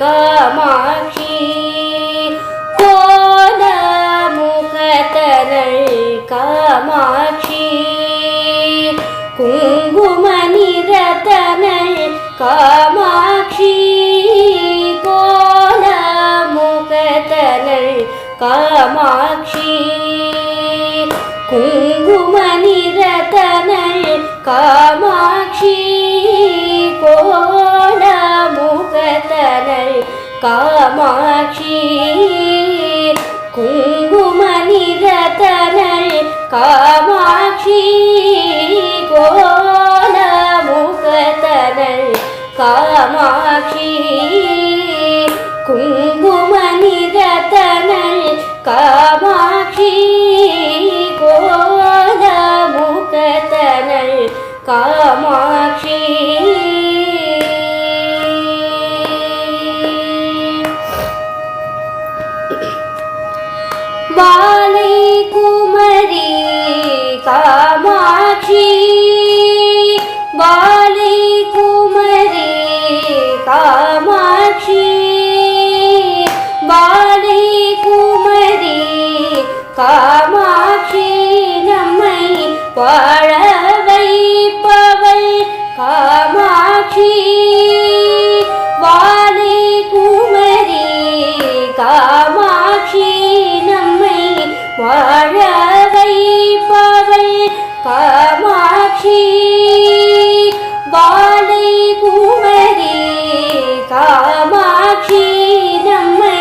காமாட்சி கோல முகத்தனள் காமாட்சி குங்கும நிறத்தனள் காமாட்சி கோல முகத்தனள் காமாட்சி குங்கும நிறத்தனள் காமாட்சி கோ காமாட்சி. குங்கும நிறத்தனள் காமாட்சி. கோல காமாட்சி. குங்கும நிறத்தனள் காமாட்சி. காமாட்சி காமாட்சி வாழை குமரே காமாட்சி நம்மை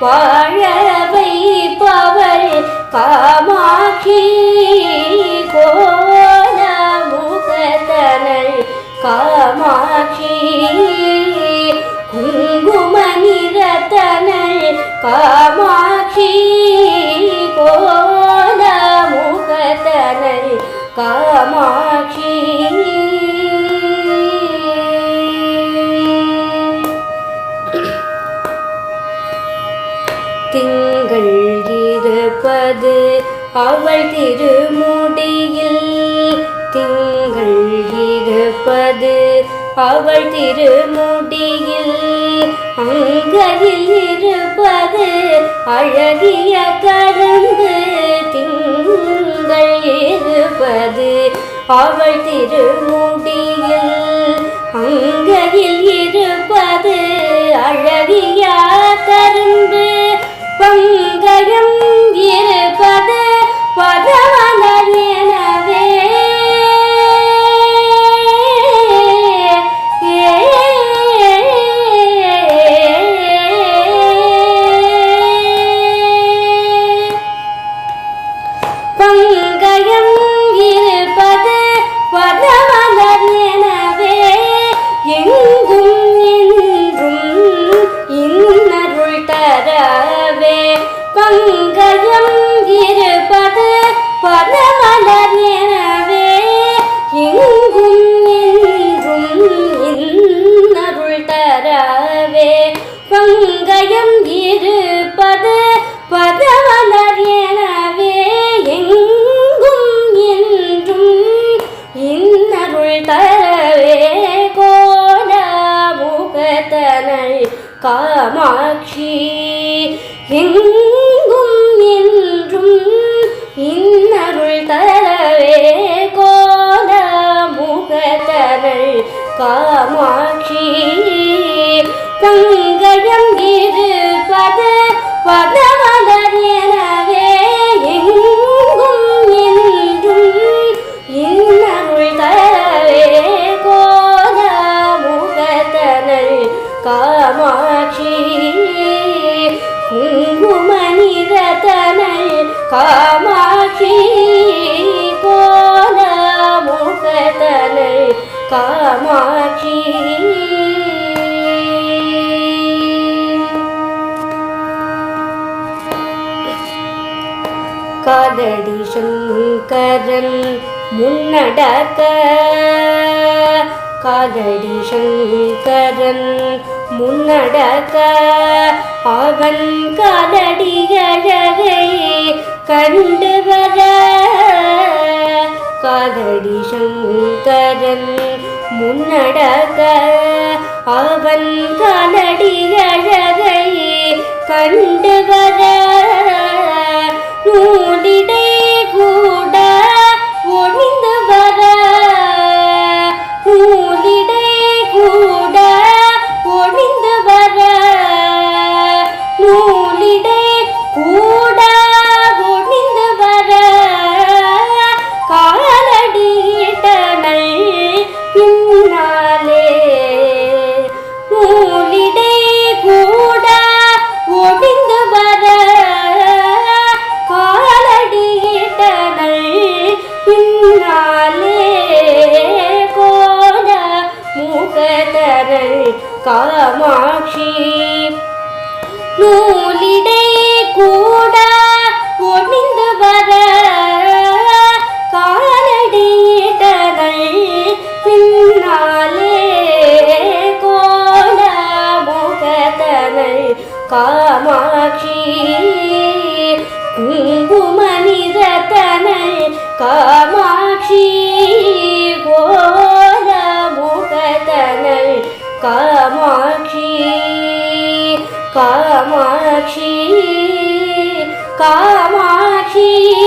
வாழ வைப்பவள் காமாட்சி காப்பது அவள் திருமுடியில். திங்கள் இருப்பது அவள் திருமுடியில். அங்கதில் இருப்பது அழகிய கரும்பு. திங்கள் இருப்பது அவள் திருமுடியில். அங்கையில் இருப்பது அழகிய கரும்பு. பங்கயம் vai pra காமாட்சி. எங்கும் என்றும் இன்னருள் தரவே கோல முகதரள் காமாட்சி. பங்கயம் இருப்பது பதவலர் என குங்கும காமாட்சி கோல முகதனை காமாட்சி. காதடி சங்கரன் முன்னடக்க காதடி சங்கரன் முன்னடக்க அவன் காதடி அழகை கண்டு வர. காதடி சங்கரன் முன்னடக்க அவன் காதடி அழகை கண்டு வர. கரமாட்சி. நூலிடை கூட ஒளிந்து வர காலடியிடல் பின்னாலே கோல முகதனல் காமாட்சி. குங்கும நிறத்தனல் காமா कामाक्षी